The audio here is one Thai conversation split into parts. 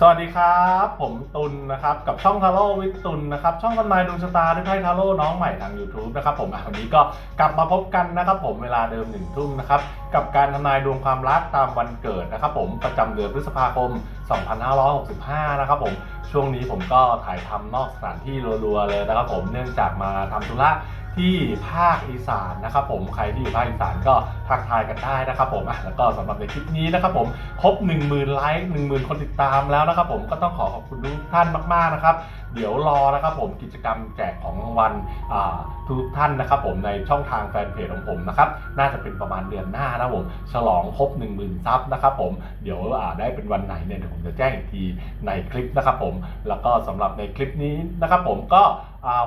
สวัสดีครับ ผมตุลนะครับกับช่องทาโร่วิทตุลนะครับช่องทำนายดวงชะตาด้วยไพ่ทาโร่น้องใหม่ทาง YouTube นะครับผมวันนี้ก็กลับมาพบกันนะครับผมเวลาเดิมหนึ่งทุ่มนะครับกับการทำนายดวงความรักตามวันเกิดนะครับผมประจำเดือนพฤษภาคม 2565 นะครับผมช่วงนี้ผมก็ถ่ายทำนอกสถานที่รัวๆเลยนะครับผมเนื่องจากมาทำธุระ ที่ภาคอีสานนะครับผมใครที่อยู่ภาคอีสานก็ทักทายกันได้นะครับผมอะแล้วก็สำหรับในคลิปนี้นะครับผมครบ 10,000ไลค์10,000 คนติดตามแล้วนะครับผมก็ต้องขอขอบคุณทุกท่านมากๆนะครับ เดี๋ยวรอนะครับผมกิจกรรมแจกของรางวัลทุกท่านนะครับผมในช่องทางแฟนเพจของผมนะครับน่าจะเป็นประมาณเดือนหน้านะผมฉลองครบ 10,000ซับนะครับผมเดี๋ยวอ่าได้เป็นวันไหนเนี่ยเดี๋ยวผมจะแจ้งอีกทีในคลิปนะครับผมแล้วก็สำหรับในคลิปนี้นะครับผมก็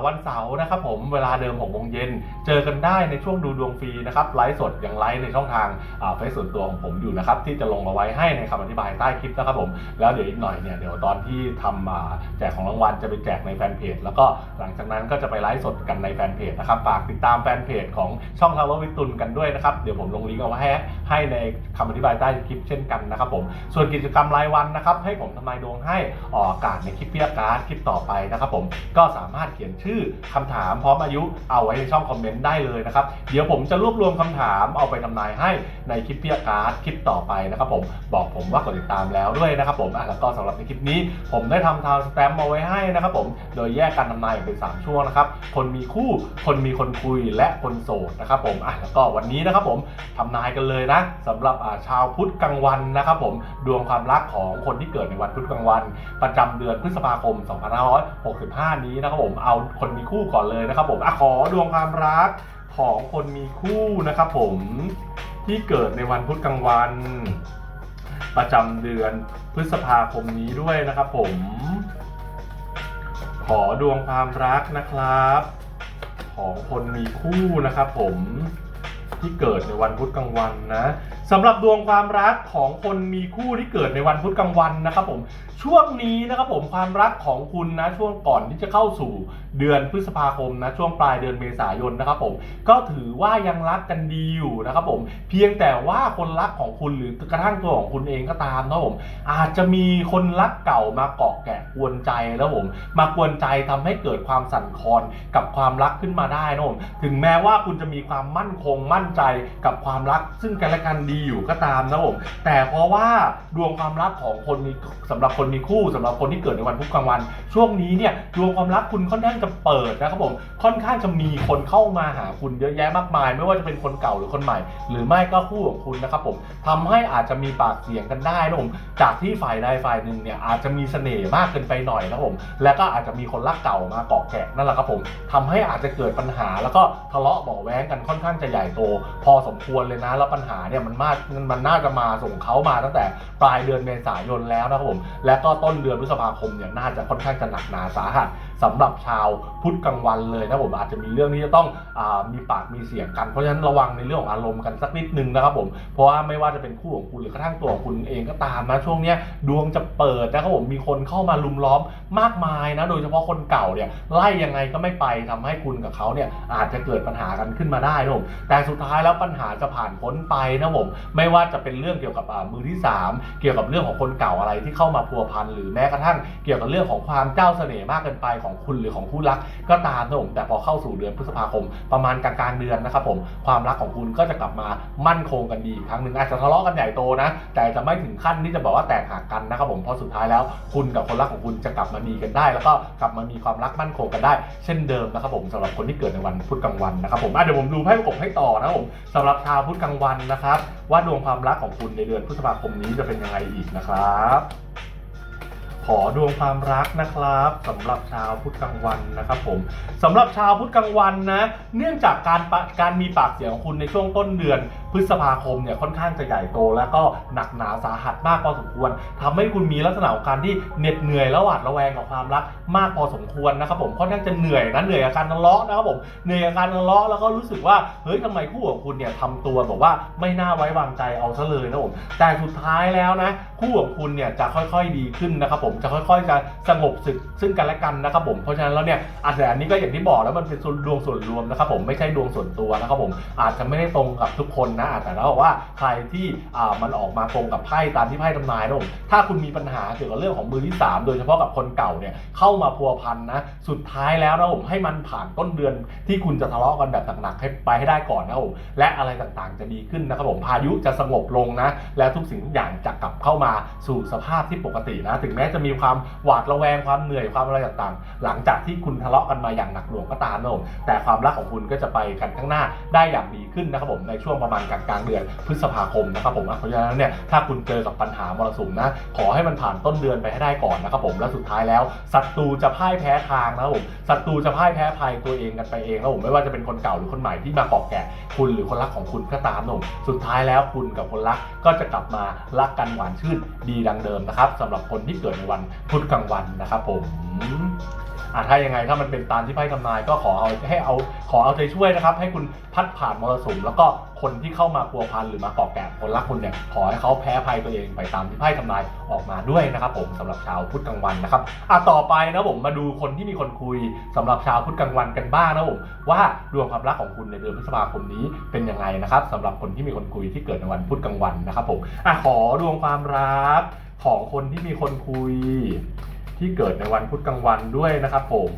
วันเสาร์นะครับผมเวลาเดิม6โมงเย็นเจอกันได้ในช่วงดูดวงฟรีนะครับไลฟ์สดอย่างไลฟ์ในช่องทางเฟซส่วนตัวของผมอยู่นะครับที่จะลงเอาไว้ให้ในคำอธิบายใต้คลิปนะครับผมแล้วเดี๋ยวอีกหน่อยเนี่ยเดี๋ยวตอนที่ทำอ่าแจกของรางวัลจะไปแจกในแฟนเพจแล้วก็หลังจากนั้นก็จะไปไลฟ์สดกันในแฟนเพจนะครับฝากติดตามแฟนเพจของช่องทางรวิตุลกันด้วยนะครับเดี๋ยวผมลงลิงก์เอาไว้ให้ให้ในคำอธิบายใต้คลิปเช่นกันนะครับผมส่วนกิจกรรมรายวันนะครับให้ผมทำนายดวงให้ออกอากาศในคลิปเพิยการ์ดคลิปต่อไปนะครับผมก็สามารถเขียนชื่อคำถามพร้อมอายุเอาไว้ในช่องคอมเมนต์ได้เลยนะครับเดี๋ยวผมจะรวบรวมคำถามเอาไปทำนายให้ในคลิปเพิยการ์ดคลิปต่อไปนะครับผมบอกผมว่ากดติดตามแล้วด้วยนะครับผมแล้วก็สำหรับในคลิปนี้ ผมได้ทำทาวสแตมป์มาไว้ให้นะครับผม โดยแยกการทำนายเป็น 3 ช่วงนะครับ คนมีคู่ คนมีคนคุย และคนโสดนะครับผมอะแล้วก็วันนี้นะครับผมทำนายกันเลยนะสำหรับชาวพุธกลางวันนะครับผม ดวงความรักของคนที่เกิดในวันพุธกลางวัน ประจำเดือนพฤษภาคม 2565 นี้นะครับผม เอาคนมีคู่ก่อนเลยนะครับผมอะขอดวงความรักของคนมีคู่นะครับผมที่เกิดในวันพุธกลางวัน ประจำเดือนพฤษภาคมนี้ด้วยนะครับผม ขอดวงความรักนะครับ ของคนมีคู่นะครับผมที่เกิดในวันพุธกลางวันนะ สำหรับดวงความรักของคนมีคู่ที่เกิดในวันพุธกลางวันนะครับผมช่วงนี้นะครับผมความรักของคุณนะช่วงก่อนที่จะเข้าสู่เดือนพฤษภาคมนะช่วงปลายเดือนเมษายนนะครับผมก็ถือว่ายังรักกันดีอยู่นะครับผมเพียงแต่ว่าคนรักของคุณหรือกระทั่งตัวของคุณเองก็ตามนะครับผมอาจจะมีคนรักเก่ามาเกาะแกะกวนใจแล้วผมมากวนใจทำให้เกิดความสั่นคลอนกับความรักขึ้นมาได้นะผมถึงแม้ว่าคุณจะมีความมั่นคงมั่นใจกับความรักซึ่งกันและกันดีอยู่ก็ตามนะผมแต่เพราะว่าดวงความรักของคนมีสำหรับคนมีคู่สำหรับคนที่เกิดในวันพุธกลางวัน ช่วงนี้เนี่ยดวงความรักคุณค่อนข้างจะเปิดนะครับผมค่อนข้างจะมีคนเข้ามาหาคุณเยอะแยะมากมาย ไม่ว่าจะเป็นคนเก่าหรือคนใหม่ หรือไม่ก็คู่ของคุณนะครับผมทำให้อาจจะมีปากเสียงกันได้นะผมจากที่ฝ่ายใดฝ่ายหนึ่งเนี่ยอาจจะมีเสน่ห์มากเกินไปหน่อยนะครับผมแล้วก็อาจจะมีคนรักเก่ามาเกาะแกะนั่นแหละครับผมทำให้อาจจะเกิดปัญหาแล้วก็ทะเลาะเบาะแว้งกันค่อนข้างจะใหญ่โต พอสมควรเลยนะแล้วปัญหาเนี่ยมันมากมันน่าจะมาส่งเขามาตั้งแต่ปลายเดือนเมษายนแล้วนะครับผม และก็ต้นเดือนพฤษภาคมเนี่ยน่าจะค่อนข้างจะหนักหนาสาหัสสำหรับชาวพุธกลางวันเลยนะผมอาจจะมีเรื่องที่จะต้องอมีปากมีเสียงกันเพราะฉะนั้นระวังในเรื่องของอารมณ์กันสักนิดนึงนะครับผมเพราะว่าไม่ว่าจะเป็นคู่ของคุณหรือกระทั่งตัวของคุณเองก็ตามนะช่วงนี้ดวงจะเปิดนะครับผมมีคนเข้ามาลุมล้อมมากมายนะโดยเฉพาะคนเก่าเนี่ยไล่ยังไงก็ไม่ไปทำให้คุณกับเขาเนี่ยอาจจะเกิดปัญหากันขึ้นมาได้นะผมแต่สุดท้ายแล้วปัญหาจะผ่านพ้นไปนะผมไม่ว่าจะเป็นเรื่องเกี่ยวกับมือที่สามเกี่ยวกับเรื่องของคนเก่าอะไรที่เข้ามาพัวพันหรือแม้กระทั่งเกี่ยวกับเรื่องของความเจ้าเสน่ห์มากเกินไปของคุณหรือของคู่รักก็ตามนะผมแต่พอเข้าสู่เดือนพฤษภาคม ประมาณกลางๆเดือนนะครับผมความรักของคุณก็จะกลับมามั่นคงกันดีอีกครั้งหนึ่งอาจจะทะเลาะกันใหญ่โตนะ แต่จะไม่ถึงขั้นที่จะบอกว่าแตกหักกันนะครับผมเพราะสุดท้ายแล้ว คุณกับคนรักของคุณจะกลับมาดีกันได้ แล้วก็กลับมามีความรักมั่นคงกันได้ เช่นเดิมนะครับผมสำหรับคนที่เกิดในวันพุธกลางวันนะครับผมเดี๋ยวผมดูไพ่ประกบให้ต่อนะครับผมสำหรับชาวพุธกลางวันนะครับว่าดวงความรักของคุณในเดือนพฤษภาคมนี้จะเป็นยังไงอีกนะครับ ขอดวงความรักนะครับสำหรับชาวพุธกลางวันนะครับผมสำหรับชาวพุธกลางวันนะเนื่องจากการการมีปากเสียงของคุณในช่วงต้นเดือน พฤษภาคมเนี่ยค่อนข้างจะใหญ่โต แล้วก็หนักหนาสาหัสมากพอสมควรทำให้คุณมีลักษณะของการที่เหน็ดเหนื่อยและหวาดระแวงกับความรักมากพอสมควรนะครับผมค่อนข้างจะเหนื่อยนะเหนื่อยกับการทะเลาะนะครับผมเหนื่อยกับการทะเลาะแล้วก็รู้สึกว่าเฮ้ยทำไมคู่ของคุณเนี่ยทำตัวแบบว่าไม่น่าไว้วางใจเอาซะเลยนะผมแต่สุดท้ายแล้วนะคู่ของคุณเนี่ยจะค่อยๆดีขึ้นนะครับผมจะค่อยๆ จะสงบศึกซึ่งกันและกันนะครับผมเพราะฉะนั้นแล้วเนี่ยอาจจะอันนี้ก็อย่างที่บอกแล้วมันเป็นส่วนดวงส่วนรวมนะครับผมไม่ใช่ดวงส่วนตัวนะครับผมอาจจะไม่ได้ตรงกับทุกคนนะแต่แล้วบอกว่าใครที่อ่ามันออกมาตรงกับไพ่ตามที่ไพ่ทำนายนะผมถ้าคุณมีปัญหาเกี่ยวกับเรื่องของมือที่สามโดยเฉพาะกับคนเก่าเนี่ยเข้ามาพัวพันนะสุดท้ายแล้วนะผมให้มันผ่านต้นเดือนที่คุณจะทะเลาะกันแบบหนักๆให้ไปให้ได้ก่อนนะครับผมและอะไรต่างๆจะดีขึ้นนะครับผมพายุจะสงบลงนะและทุกสิ่งทุกอย่างจะกลับเข้ามาสู่สภาพที่ปกตินะถึงแม้จะมีความหวาดระแวงความเหนื่อยความอะไรต่างๆ หลังจากที่คุณทะเลาะกันมาอย่างหนักหน่วงก็ตามนะผมแต่ความรักของคุณก็จะไปกันข้างหน้าได้อย่างดีขึ้นนะครับผมในช่วงประมาณกลางกลางเดือนพฤษภาคมนะครับผมเพราะฉะนั้นเนี่ยถ้าคุณเจอกับปัญหามรสุมนะขอให้มันผ่านต้นเดือนไปให้ได้ก่อนนะครับผมและสุดท้ายแล้วศัตรูจะพ่ายแพ้ทางนะครับผมศัตรูจะพ่ายแพ้ภัยตัวเองกันไปเองนะครับผมไม่ว่าจะเป็นคนเก่าหรือคนใหม่ที่มาเกาะแกะคุณหรือคนรักของคุณก็ตามนะผมสุดท้ายแล้วคุณกับคนรักก็จะกลับมารักกันหวานชื่นดีดังเดิมนะครับสำหรับคนที่เกิดในวันพุธกลางวันนะครับผมอะถ้ายังไงถ้ามันเป็นตามที่ไพ่ทำนายก็ขอเอาให้เอาขอเอาใจช่วยนะครับ ให้คุณพัดผ่านมรสุมแล้วก็คนที่เข้ามาพัวพันหรือมาเกาะแกะคนรักคุณเนี่ยขอให้เขาแพ้ภัยตัวเองไปตามที่ไพ่ทำนายออกมาด้วยนะครับ ผมสำหรับชาวพุธกลางวันนะครับอะต่อไปนะผมมาดูคนที่มีคนคุยสำหรับชาวพุธกลางวันกันบ้างนะผมว่าดวงความรักของคุณในเดือนพฤษภาคมนี้เป็นยังไงนะครับสำหรับคนที่มีคนคุยที่เกิดในวันพุธกลางวันนะครับผมอะขอดวงความรัก ของคนที่มีคนคุย ที่เกิดในวันพุธกลางวันด้วยนะครับผม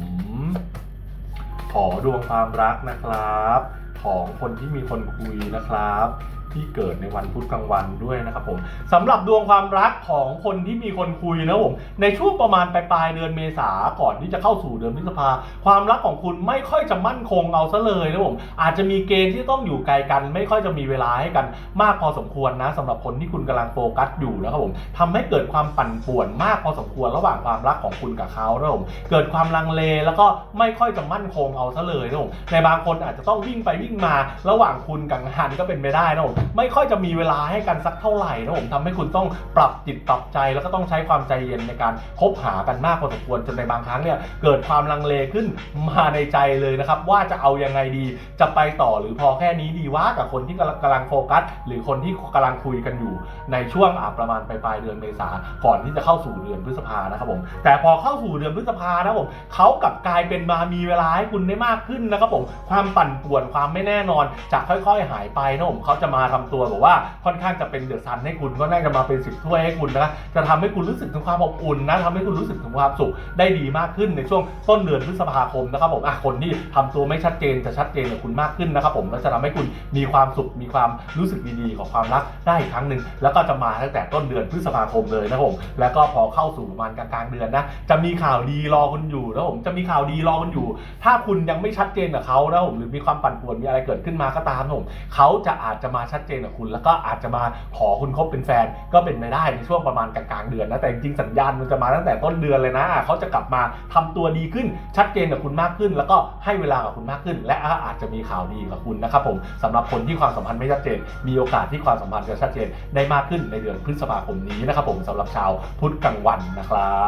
ขอดวงความรักนะครับ ของคนที่มีคนคุยนะครับ ที่เกิดในวันพุธกลางวันด้วยนะครับผมสำหรับดวงความรักของคนที่มีคนคุยนะผมในช่วงประมาณปลายๆเดือนเมษาก่อนที่จะเข้าสู่เดือนพฤษภาความรักของคุณไม่ค่อยจะมั่นคงเอาซะเลยนะผมอาจจะมีเกณฑ์ที่ต้องอยู่ไกลกัน ไม่ค่อยจะมีเวลาให้กันมากพอสมควรนะสำหรับคนที่คุณกำลังโฟกัสอยู่นะครับผมทำให้เกิดความปั่นป่วนมากพอสมควรระหว่างความรักของคุณกับเขานะผมเกิดความลังเลแล้วก็ไม่ค่อยจะมั่นคงเอาซะเลยนะผมในบางคนอาจจะต้องวิ่งไปวิ่งมาระหว่างคุณกับงานก็เป็นไปได้นะผมไม่ค่อยจะมีเวลาให้กันสักเท่าไหร่นะผมทำให้คุณต้องปรับจิตปรับใจแล้วก็ต้องใช้ความใจเย็นในการคบหากันมากพอสมควรจนในบางครั้งเนี่ยเกิดความลังเลขึ้นมาในใจเลยนะครับ ว่าจะเอายังไงดีจะไปต่อหรือพอแค่นี้ดีว่ากับคนที่กำลังกำลังโฟกัส หรือคนที่กำลังคุยกันอยู่ ในช่วงอประมาณปลายเดือนเมษาก่อนที่จะเข้าสู่เดือนพฤษภานะครับผมแต่พอเข้าสู่เดือนพฤษภานะผมเขากลับกลายเป็นมามีเวลาให้คุณได้มากขึ้นนะครับผมความปั่นป่วนความไม่แน่นอนจะค่อย ๆ หายไปนะผมเขาจะมาทำตัวแบบว่าค่อนข้างจะเป็นเดือดซันให้คุณก็น่าจะมาเป็นสิบถ้วยให้คุณนะจะทำให้คุณรู้สึกถึงความอบอุ่นนะทำให้คุณรู้สึกถึงความสุขได้ดีมากขึ้นในช่วงต้นเดือนพฤษภาคมนะครับผมอะคนที่ทำตัวไม่ชัดเจนจะชัดเจนกับคุณมากขึ้นนะครับผมแล้วจะทำให้คุณมีความสุขมีความรู้สึกดีๆของความรักได้อีกครั้งหนึ่งแล้วก็จะมาตั้งแต่ต้นเดือนพฤษภาคมเลยนะครับผมแล้วก็พอเข้าสู่ประมาณกลางๆเดือนนะจะมีข่าวดีรอคุณอยู่นะครับผมจะมีข่าวดีรอคุณอยู่ ถ้าคุณยังไม่ชัดเจนกับเขานะผมหรือมีความปั่นป่วนมีอะไรเกิดขึ้นมาก็ตามผมเขาจะอาจจะมาชัดดเจนกับคุณ แล้วก็อาจจะมาขอคุณคบเป็นแฟนก็เป็นไปได้ในช่วงประมาณกลางๆเดือนนะแต่จริงสัญญาณมันจะมาตั้งแต่ต้นเดือนเลยนะเขาจะกลับมาทำตัวดีขึ้นชัดเจนกับคุณมากขึ้น แล้วก็ให้เวลากับคุณมากขึ้น และอาจจะมีข่าวดีกับคุณนะครับผมสำหรับคนที่ความสัมพันธ์ไม่ชัดเจน มีโอกาสที่ความสัมพันธ์จะชัดเจนได้มากขึ้นในเดือนพฤษภาคมนี้นะครับผมสำหรับชาวพุธกลางวันนะครั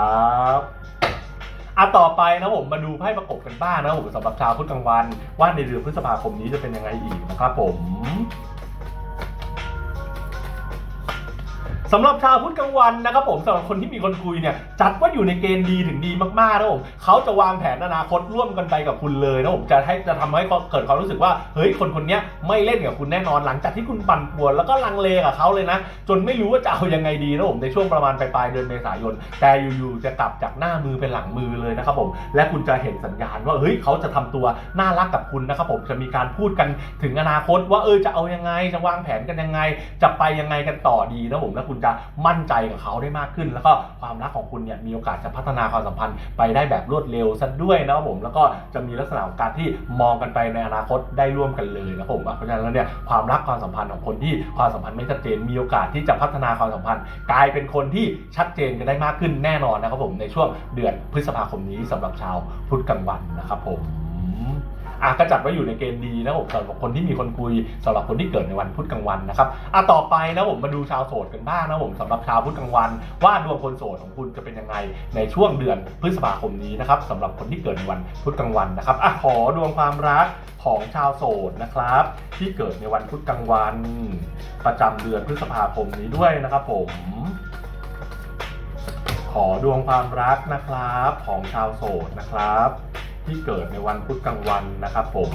บอะต่อไปนะผมมาดูไพ่ประกบกันบ้างนะผมสำหรับชาวพุธกลางวัน ว่าในเดือนพฤษภาคมนี้จะเป็นยังไงอีกนะครับผม สำหรับชาวพุทธกลางวันนะครับผมสำหรับคนที่มีคนคุยเนี่ยจัดว่าอยู่ในเกณฑ์ดีถึงดีมากๆนะผมเขาจะวางแผนอนาคตร่วมกันไปกับคุณเลยนะผมจะให้จะทำให้เกิดความรู้สึกว่าเฮ้ยคนคนนี้ไม่เล่นกับคุณแน่นอนหลังจากที่คุณปั่นป่วนแล้วก็ลังเลกับเขาเลยนะ จนไม่รู้ว่าจะเอายังไงดีนะผมในช่วงประมาณปลายเดือนเมษายน แต่อยู่ๆจะกลับจากหน้ามือเป็นหลังมือเลยนะครับผมและคุณจะเห็นสัญญาณว่าเฮ้ยเขาจะทำตัวน่ารักกับคุณนะครับผมจะมีการพูดกันถึงอนาคตว่าเออจะเอายังไงจะวางแผนกันยังไง จะไปยังไงกันต่อดีนะผมแล้วคุณจะมั่นใจกับเขาได้มากขึ้น แล้วก็ความรักของคุณเนี่ยมีโอกาสจะพัฒนาความสัมพันธ์ไปได้แบบรวดเร็วซะด้วยนะครับผมแล้วก็จะมีลักษณะของการที่มองกันไปในอนาคตได้ร่วมกันเลยนะครับผมเพราะฉะนั้นแล้วเนี่ยความรักความสัมพันธ์ของคนที่ความสัมพันธ์ไม่ชัดเจนมีโอกาสที่จะพัฒนาความสัมพันธ์ กลายเป็นคนที่ชัดเจนกันได้มากขึ้นแน่นอนนะครับผมในช่วงเดือนพฤษภาคมนี้สำหรับชาวพุธกลางวันนะครับผม อะก็จัดไว้อยู่ในเกณฑ์ดีนะผมสำหรับคนที่มีคนคุยสำหรับคนที่เกิดในวันพุธกลางวันนะครับอะต่อไปนะผมมาดูชาวโสดกันบ้างนะผมสำหรับชาวพุธกลางวัน ว่าดวงคนโสดของคุณจะเป็นยังไงในช่วงเดือนพฤษภาคมนี้นะครับสำหรับคนที่เกิดในวันพุธกลางวันนะครับอะขอดวงความรักของชาวโสดนะครับ ที่เกิดในวันพุธกลางวัน ประจำเดือนพฤษภาคมนี้ด้วยนะครับผมขอดวงความรักนะครับของชาวโสดนะครับ ที่เกิดในวันพุธกลางวันนะครับผม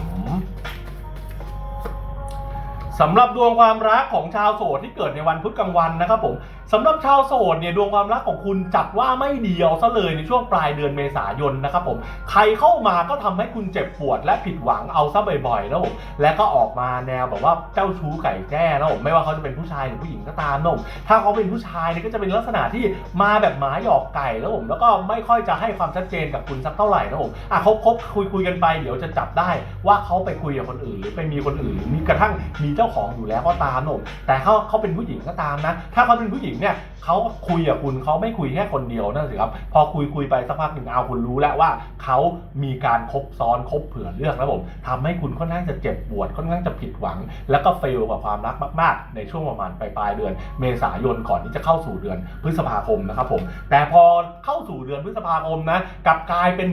สำหรับดวงความรักของชาวโสดที่เกิดในวันพุธกลางวันนะครับผม สำหรับชาวโสดเนี่ยดวงความรักของคุณจัดว่าไม่เดียวซะเลยในช่วงปลายเดือนเมษายนนะครับผมใครเข้ามาก็ทำให้คุณเจ็บปวดและผิดหวังเอาซะบ่อยๆนะผมและก็ออกมาแนวแบบว่าเจ้าชู้ไก่แจ้นะผมไม่ว่าเขาจะเป็นผู้ชายหรือผู้หญิงก็ตามนะผมถ้าเขาเป็นผู้ชายเนี่ยก็จะเป็นลักษณะที่มาแบบหมาหยอกไก่แล้วผมแล้วก็ไม่ค่อยจะให้ความชัดเจนกับคุณสักเท่าไหร่นะผมอะคบคบคุยคุยกันไปเดี๋ยวจะจับได้ว่าเขาไปคุยกับคนอื่นหรือไปมีคนอื่นหรือมีกระทั่งมีเจ้าของอยู่แล้วก็ตามนะผมแต่เขาเขาเป็นผู้หญิงก็ตามนะ ถ้าเขาเป็นผู้หญิงเนี่ยเขาคุยกับคุณเขาไม่คุยแค่คนเดียวนั่นสิครับพอคุยคุยไปสักพักหนึ่งเอาคุณรู้แล้วว่าเขามีการคบซ้อนคบเผื่อเลือกแล้วผมทำให้คุณค่อนข้างจะเจ็บปวดค่อนข้างจะผิดหวัง แล้วก็เฟลกับความรักมาก ๆ ในช่วงประมาณปลายเดือน เมษายนก่อนที่จะเข้าสู่เดือนพฤษภาคมนะครับผมแต่พอเข้าสู่เดือนพฤษภาคมนะกลับกลายเป็น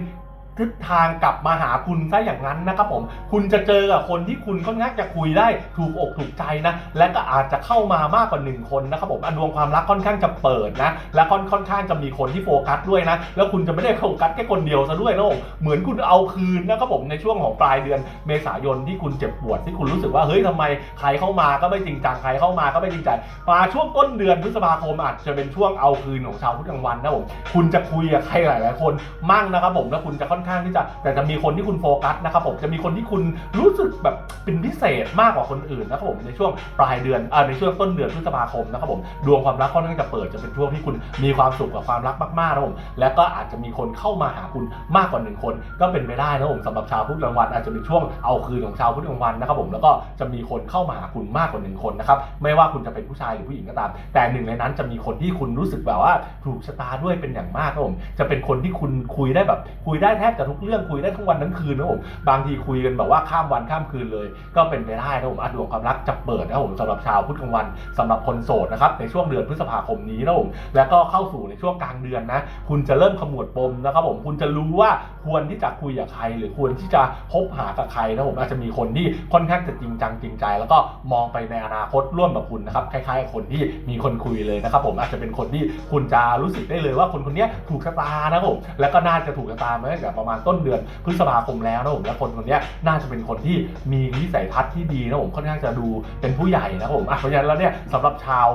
ทิศทางกลับมาหาคุณซะอย่างนั้นนะครับผม คุณจะเจอกับคนที่คุณค่อนข้างจะคุยได้ถูกอกถูกใจนะ และก็อาจจะเข้ามามากกว่าหนึ่งคนนะครับผมอันดวงความรักค่อนข้างจะเปิดนะ และค่อนค่อนข้างจะมีคนที่โฟกัสด้วยนะ แล้วคุณจะไม่ได้โฟกัสแค่คนเดียวซะด้วยนะผมเหมือนคุณเอาคืนนะครับผมในช่วงของปลายเดือนเมษายนที่คุณเจ็บปวดที่คุณรู้สึกว่าเฮ้ยทำไมใครเข้ามาก็ไม่จริงจังใครเข้ามาก็ไม่จริงใจมาช่วงต้นเดือนพฤษภาคมอาจจะเป็นช่วงเอาคืนของชาวพุธกลางวันนะผมคุณจะคุยกับใครหลาย ๆ คนมั่งนะครับผมแล้วคุณจะค่อนข้างที่จะแต่จะมีคนที่คุณโฟกัสนะครับผมจะมีคนที่คุณรู้สึกแบบเป็นพิเศษมากกว่าคนอื่นนะครับผมในช่วงปลายเดือนเอ่อในช่วงต้นเดือนพฤษภาคมนะครับผมดวงความรักค่อนข้างจะเปิดจะเป็นช่วงที่คุณมีความสุขกับความรักมากๆนะครับผมแล้วก็อาจจะมีคนเข้ามาหาคุณมากกว่าหนึ่งคน ก็เป็นไปได้นะครับผมสำหรับชาวพุธกลางวันอาจจะเป็นช่วงเอาคืนของชาวพุธกลางวันนะครับผมแล้วก็จะมีคนเข้ามาหาคุณมากกว่าหนึ่งคนนะครับไม่ว่าคุณจะเป็นผู้ชายหรือผู้หญิงก็ตาม แต่หนึ่งในนั้นจะมีคนที่คุณรู้สึกแบบว่าถูกชะตาด้วยเป็นอย่างมากครับผมจะเป็นคนที่คุณคุยได้แบบคุยได้แทบจะทุกเรื่องคุยได้ทั้งวันทั้งคืนนะผมบางทีคุยกันแบบว่าข้ามวันข้ามคืนเลย ก็เป็นไปได้นะผมอะดวงความรักจะเปิดนะผมสำหรับชาวพุธกลางวันสำหรับคนโสดนะครับในช่วงเดือนพฤษภาคมนี้นะผมแล้วก็เข้าสู่ในช่วงกลางเดือนนะคุณจะเริ่มขมวดปมนะครับผมคุณจะรู้ว่าควรที่จะคุยกับใคร หรือควรที่จะคบหากับใครนะผมอาจจะมีคนที่ค่อนข้างจะจริงจังจริงใจ แล้วก็มองไปในอนาคตร่วมกับคุณนะครับคล้ายๆกับคนที่มีคนคุยเลยนะครับผมอาจจะเป็นคนที่คุณจะรู้สึกได้เลยว่าคนคนนี้ถูกชะตานะผมแล้วก็น่าจะถูกชะตามาตั้งแต่ประมาณต้นเดือนพฤษภาคมแล้วนะผมและคนคนนี้น่าจะเป็นคนที่มีวิสัยทัศน์ที่ดีนะผมค่อนข้างจะดูเป็นผู้ใหญ่นะผมอะเพราะฉะนั้นแล้วเนี่ยสำหรับชาว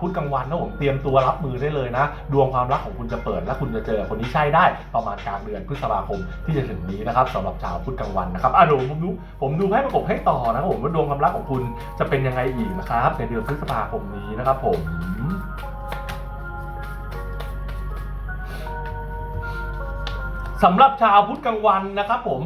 พุธกลางวันนะผมเตรียมตัวรับมือได้เลยนะ ดวงความรักของคุณจะเปิดและคุณจะเจอคนที่ใช่ได้ประมาณกลางเดือนพฤษภาคมที่จะถึงนี้นะครับสำหรับชาวพุธกลางวันนะครับอะเดูผมดูผมดูให้ประกบให้ต่อนะผมว่าดวงความรักของคุณจะเป็นยังไงอีกนะครับในเดือนพฤษภาคมนี้นะครับผม สำหรับชาวพุทธกลางวันนะครับผม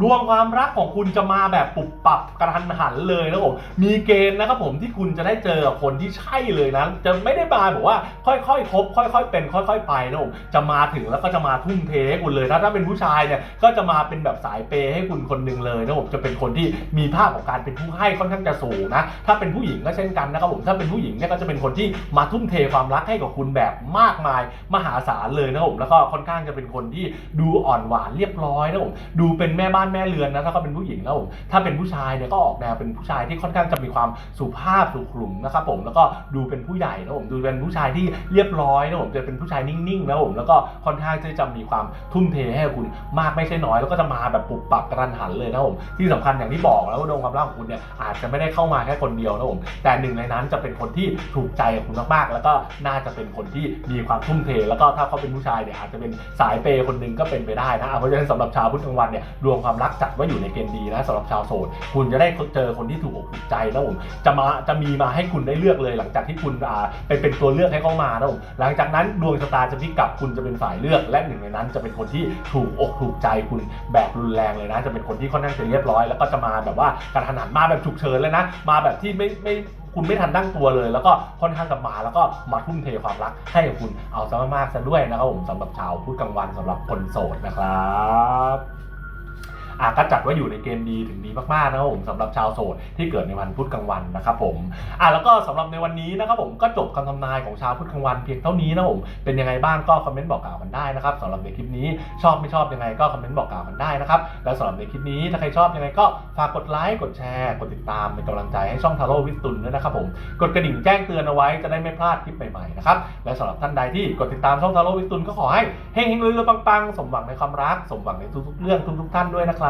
ดวงความรักของคุณจะมาแบบปุบปับกระทันหันเลยนะผมมีเกณฑ์นะครับผมที่คุณจะได้เจอคนที่ใช่เลยนะจะไม่ได้มาบอกว่าค่อยๆคบค่อย ๆ เป็น ค่อย ๆ ไปนะผมจะมาถึงแล้วก็จะมาทุ่มเทให้คุณเลยนะถ้าเป็นผู้ชายเนี่ยก็จะมาเป็นแบบสายเปย์ให้คุณคนหนึ่งเลยนะผมจะเป็นคนที่มีภาพของการเป็นผู้ให้ค่อนข้างจะสูงนะถ้าเป็นผู้หญิงก็เช่นกันนะครับผมถ้าเป็นผู้หญิงเนี่ยก็จะเป็นคนที่มาทุ่มเทความรักให้กับคุณแบบมากมายมหาศาลเลยนะผมแล้วก็ค่อนข้างจะเป็นคนที่ดูอ่อนหวานเรียบร้อยนะผมดูเป็นแม่บ้านแม่เรือนนะถ้าเขาเป็นผู้หญิงนะผมถ้าเป็นผู้ชายเนี่ยก็ออกแนวเป็นผู้ชายที่ค่อนข้างจะมีความสุภาพสุขุมนะครับผมแล้วก็ดูเป็นผู้ใหญ่นะผมดูเป็นผู้ชายที่เรียบร้อยนะผมจะเป็นผู้ชายนิ่งๆนะผมแล้วก็ค่อนข้างที่จะมีความทุ่มเทให้คุณมากไม่ใช่น้อย แล้วก็จะมาแบบปรับปรับกระทันหันเลยนะผมที่สำคัญอย่างที่บอกแล้วว่าดวงความรักของคุณเนี่ยอาจจะไม่ได้เข้ามาแค่คนเดียวนะผมแต่หนึ่งในนั้นจะเป็นคนที่ถูกใจคุณมากๆ แล้วก็น่าจะเป็นคนที่มีความทุ่มเท แล้วก็ถ้าเขาเป็นผู้ชายเนี่ยอาจจะเป็นสายเปย์คนหนึงก็เป็นไปได้นะเพราะฉะนั้นสำหรับชาวพุธกลางวันเนี่ยดวงความความรักจัดว่าอยู่ในเกณฑ์ดีนะสำหรับชาวโสดคุณจะได้เจอคนที่ถูกอกถูกใจนะผมจะมาจะมีมาให้คุณได้เลือกเลย หลังจากที่คุณอ่าไปเป็นตัวเลือกให้เขามานะผมหลังจากนั้นดวงชะตาจะพลิกกลับคุณจะเป็นฝ่ายเลือก และหนึ่งในนั้นจะเป็นคนที่ถูกอกถูกใจคุณแบบรุนแรงเลยนะ จะเป็นคนที่ค่อนข้างจะเรียบร้อย แล้วก็จะมาแบบว่ากระทันหันมาแบบฉุกเฉินเลยนะ มาแบบที่ไม่ไม่คุณไม่ทันตั้งตัวเลย แล้วก็ค่อนข้างกับมาแล้วก็มาทุ่มเทความรักให้กับคุณเอาซะมากๆซะด้วยนะครับผมสำหรับชาวพุธกลางวันสำหรับคนโสดนะครับ อะก็จัดว่าอยู่ในเกณฑ์ดีถึงดีมากๆนะครับผมสำหรับชาวโสดที่เกิดในวันพุธกลางวันนะครับผมอะแล้วก็สำหรับในวันนี้นะครับผมก็จบคำทำนายของชาวพุธกลางวันเพียงเท่านี้นะผมเป็นยังไงบ้างก็คอมเมนต์บอกกล่าวกันได้นะครับสำหรับในคลิปนี้ชอบไม่ชอบยังไงก็คอมเมนต์บอกกล่าวกันได้นะครับและสำหรับในคลิปนี้ถ้าใครชอบยังไงก็ฝากกดไลค์กดแชร์กดติดตามเป็นกำลังใจให้ช่องทาโร่วิสตุนด้วยนะครับผมกดกระดิ่งแจ้งเตือนเอาไว้จะได้ไม่พลาดคลิปใหม่ๆนะครับและสำหรับท่านใดที่กดติดตามช่องทาโร่วิสตุนก็ขอให้เฮงเฮงๆรวยๆปังๆสมหวังในความรัก สมหวังในทุกๆเรื่องทุกๆท่านด้วยนะครับ